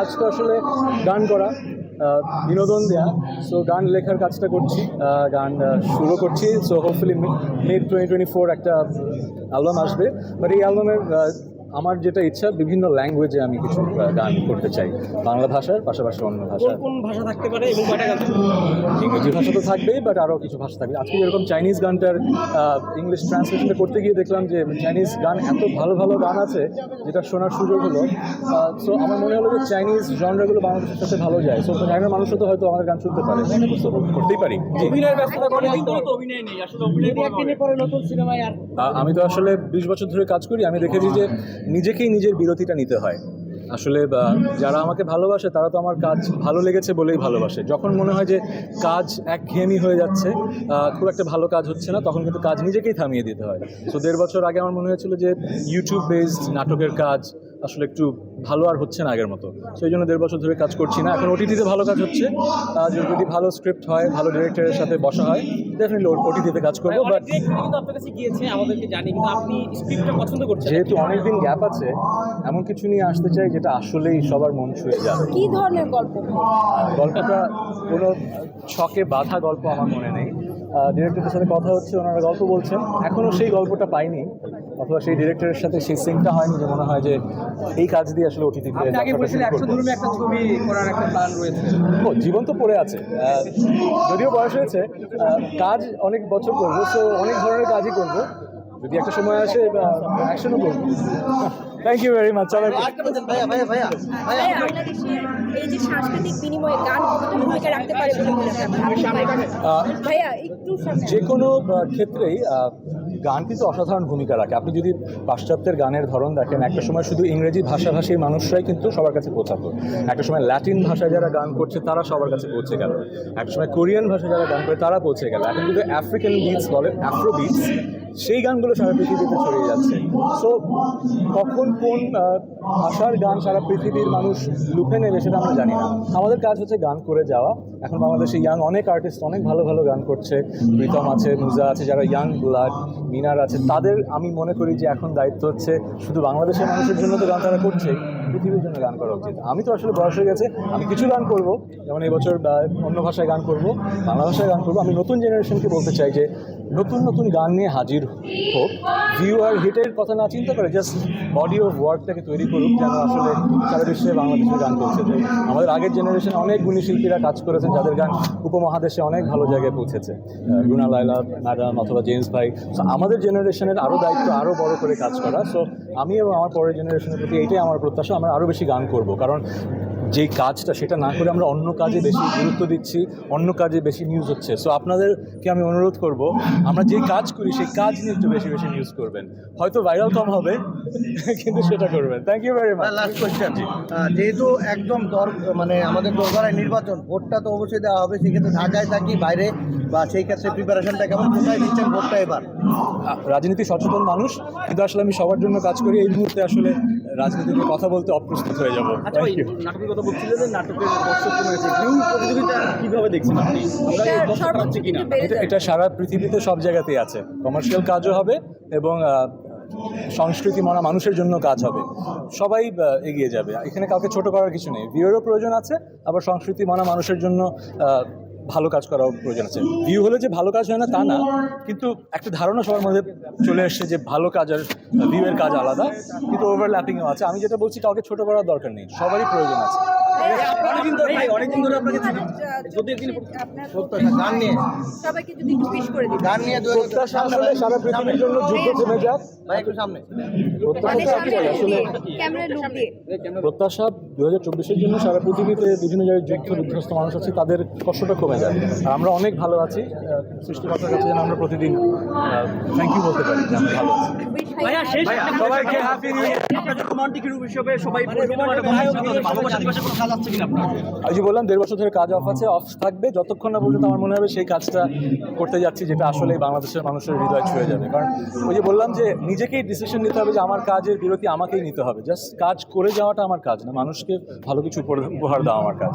আজ তো আসলে গান করা বিনোদন দেয়া। সো গান লেখার কাজটা করছি গান শুরু করছি। So hopefully May twenty twenty four একটা অ্যালবাম আসবে। বাট এই অ্যালবামের আমার যেটা ইচ্ছা বিভিন্ন ল্যাঙ্গুয়েজে আমি কিছু গান করতে চাই। বাংলা ভাষার পাশাপাশি অন্য ভাষা কোন ভাষা থাকতে পারে এবং কয়টা গান ইংরেজি ভাষা তো থাকবেই বাট আরও কিছু ভাষা থাকবে। আজকে যেরকম চাইনিজ গানটার ইংলিশ ট্রান্সলেশনটা করতে গিয়ে দেখলাম যে চাইনিজ গান এত ভালো ভালো গান আছে যেটা শোনার সুযোগ হলো। সো আমার মনে হলো যে চাইনিজ জনরাগুলো বাংলাদেশের সাথে ভালো যায়। সো চাইনার মানুষও তো হয়তো আমাদের গান শুনতে পারে। করতেই পারি। আমি তো আসলে বিশ বছর ধরে কাজ করি। আমি দেখেছি যে নিজেকেই নিজের বিরতিটা নিতে হয়। আসলে যারা আমাকে ভালোবাসে, তারা তো আমার কাজ ভালো লেগেছে বলেই ভালোবাসে। যখন মনে হয় যে কাজ একঘেয়েমি হয়ে যাচ্ছে খুব একটা ভালো কাজ হচ্ছে না, তখন কিন্তু কাজ নিজেকেই থামিয়ে দিতে হয়। তো দেড় বছর আগে আমার মনে হয়েছিল যে ইউটিউব বেসড নাটকের কাজ আসলে একটু ভালো আর হচ্ছে না আগের মতো। সেই জন্য দেড় বছর ধরে কাজ করছি না। এখন ওটিটিতে ভালো কাজ হচ্ছে। যদি ভালো স্ক্রিপ্ট হয় ভালো ডিরেক্টরের সাথে বসা হয় ডেফিনেটলি ওটিটিতে কাজ করব বাট আপনার কাছে গিয়েছে আমাদেরকে জানি কিন্তু আপনি স্ক্রিপ্টটা পছন্দ করছেন যেহেতু অনেকদিন গ্যাপ আছে এমন কিছু নিয়ে আসতে চাই যেটা আসলেই সবার মন ছুঁয়ে যাবে। কি ধরনের গল্প? গল্পটা কোনো ছকে বাধা গল্প আমার মনে নেই। ডিরেক্টরের সাথে কথা হচ্ছে ওনারা গল্প বলছেন। এখনও সেই গল্পটা পাইনি অথবা সেই ডিরেক্টরের সাথে সেই সিনটা হয়নি যে মনে হয় যে এই কাজ দিয়ে আসলে ওটিটিতে ও জীবন তো পড়ে আছে। যদিও বয়স হয়েছে কাজ অনেক বছর করব সো অনেক ধরনের কাজই করব। যদি একটা সময় আসে অ্যাকশনও করব। থ্যাংক ইউ ভেরি মাচ সবাই ভাইয়া, এই যে সাংস্কৃতিক বিনিময়ে গান কতটা ভূমিকা রাখতে পারে বলে করেন? আপনি? আহ, ভাইয়া একটু যে কোনো ক্ষেত্রেই গান কিন্তু অসাধারণ ভূমিকা রাখে। আপনি যদি পাশ্চাত্যের গানের ধরন দেখেন একটা সময় শুধু ইংরেজি ভাষাভাষীর মানুষরাই কিন্তু সবার কাছে পৌঁছাতো। একটা সময় ল্যাটিন ভাষায় যারা গান করছে তারা সবার কাছে পৌঁছে গেল। একটা সময় কোরিয়ান ভাষায় যারা গান করে তারা পৌঁছে গেল। এখন কিন্তু আফ্রিকান বিটস বলে আফ্রো বিটস সেই গানগুলো সারা পৃথিবীতে ছড়িয়ে যাচ্ছে। সো কখন কোন ভাষার গান সারা পৃথিবীর মানুষ লুফে নেবে সেটা আমরা জানি না। আমাদের কাজ হচ্ছে গান করে যাওয়া। এখন বাংলাদেশে ইয়াং অনেক আর্টিস্ট অনেক ভালো ভালো গান করছে। প্রীতম আছে মুজা আছে, যারা ইয়াং ব্লাড মিনার আছে, তাদের আমি মনে করি যে এখন দায়িত্ব হচ্ছে শুধু বাংলাদেশের মানুষের জন্য তো গান তারা করছে পৃথিবীর জন্য গান করা উচিত। আমি তো আসলে বয়স হয়ে গেছে, আমি কিছু গান করব, যেমন এবছর অন্য ভাষায় গান করব, বাংলা ভাষায় গান করব। আমি নতুন জেনারেশনকে বলতে চাই যে, নতুন নতুন গান নিয়ে হাজির হোক। ভিউ আর হিটের কথা না চিন্তা করে জাস্ট বডি অফ ওয়ার্কটাকে তৈরি করুক যেন আসলে সারা বিশ্বে বাংলাদেশের গান যায়। আমাদের আগের জেনারেশন অনেক গুণী শিল্পীরা কাজ করেছেন, যাদের গান উপমহাদেশে অনেক ভালো জায়গায় পৌঁছেছে। রুনা লাইলা ম্যাডাম অথবা জেমস ভাই। সো আমাদের জেনারেশনের আরও দায়িত্ব আরও বড় করে কাজ করা। সো আমি এবং আমার পরের জেনারেশনের প্রতি এইটাই আমার প্রত্যাশা, আমরা আরও বেশি গান করব। কারণ যেই কাজটা সেটা না করে আমরা অন্য কাজে বেশি গুরুত্ব দিচ্ছি অন্য কাজে বেশি নিউজ হচ্ছে। সো আপনাদেরকে আমি অনুরোধ করব আমরা যে কাজ করি সেই কাজ নিয়ে একটু বেশি বেশি নিউজ করবেন। হয়তো ভাইরাল কম হবে কিন্তু সেটা করবেন। Thank you very much last question যেহেতু একদম দর মানে আমাদের দরবারের নির্বাচন ভোটটা তো অবশ্যই দেওয়া হবে সেক্ষেত্রে ঢাকায় থাকি বাইরে বা সেই ক্ষেত্রে প্রিপারেশনটা কেমন কোথায় দিচ্ছেন ভোটটা এবার? রাজনীতি সচেতন মানুষ কিন্তু আসলে আমি সবার জন্য কাজ করি এই মুহূর্তে আসলে রাজনীতি নিয়ে কথা বলতে অপ্রস্তুত হয়ে যাব। আচ্ছা কথা বলছিলেন যে নাটকের দর্শক কমেছে। ভিউ প্রতিযোগিতা কীভাবে দেখছেন আপনি? আমরা এটা কিনা সারা পৃথিবীতে সব জায়গাতেই আছে। কমার্শিয়াল কাজও হবে এবং সংস্কৃতি মনা মানুষের জন্য কাজ হবে। সবাই এগিয়ে যাবে। এখানে কাউকে ছোট করার কিছু নেই। ভিউরও প্রয়োজন আছে আবার সংস্কৃতি মনা মানুষের জন্য আহ, ভালো কাজ করা প্রয়োজন আছে। ভিউ হলে যে ভালো কাজ হয় না তা না, কিন্তু একটা ধারণা সবার মধ্যে চলে এসছে যে ভালো কাজ আর ভিউয়ের কাজ আলাদা, কিন্তু ওভারল্যাপিংও আছে। আমি যেটা বলছি, কাউকে ছোট করার দরকার নেই, সবারই প্রয়োজন আছে। প্রত্যাশা সবাইকে যদি একটু পেশ করে দিন। গান নিয়ে দু আসলে সারা পৃথিবীর জন্য যুদ্ধ থেমে যাক। একটু সামনে। প্রত্যাশা তো একটাই, আসলে ক্যামেরা লুক দিয়ে। প্রত্যাশা দু হাজার চব্বিশের জন্য সারা পৃথিবীতে বিভিন্ন জায়গায় যুদ্ধ বিধ্বস্ত মানুষ আছে তাদের কষ্টটা কমে যায় আর আমরা অনেক ভালো আছি সৃষ্টিকর্তার কাছে যেন আমরা প্রতিদিন থ্যাংক ইউ বলতে পারি যে আমরা ভালো আছি। সবাইকে happy new year। আপনাদের রোমান্টিক রূপ হিসেবে সবাই ভালোবাসা দিবসে কোনো কাজ আছে কিনা আপনার? আমি যে বললাম দেড় বছর ধরে কাজ অফ আছে অফ থাকবে। যতক্ষণ না পর্যন্ত আমার মনে হবে সেই কাজটা করতে যাচ্ছি যেটা আসলে বাংলাদেশের মানুষের হৃদয় ছুঁয়ে যাবে। কারণ ওই যে বললাম যে নিজেকেই ডিসিশন নিতে হবে যে আমার কাজের বিরতি আমাকেই নিতে হবে। জাস্ট কাজ করে যাওয়াটা আমার কাজ না মানুষকে ভালো কিছু উপহার দেওয়া আমার কাজ।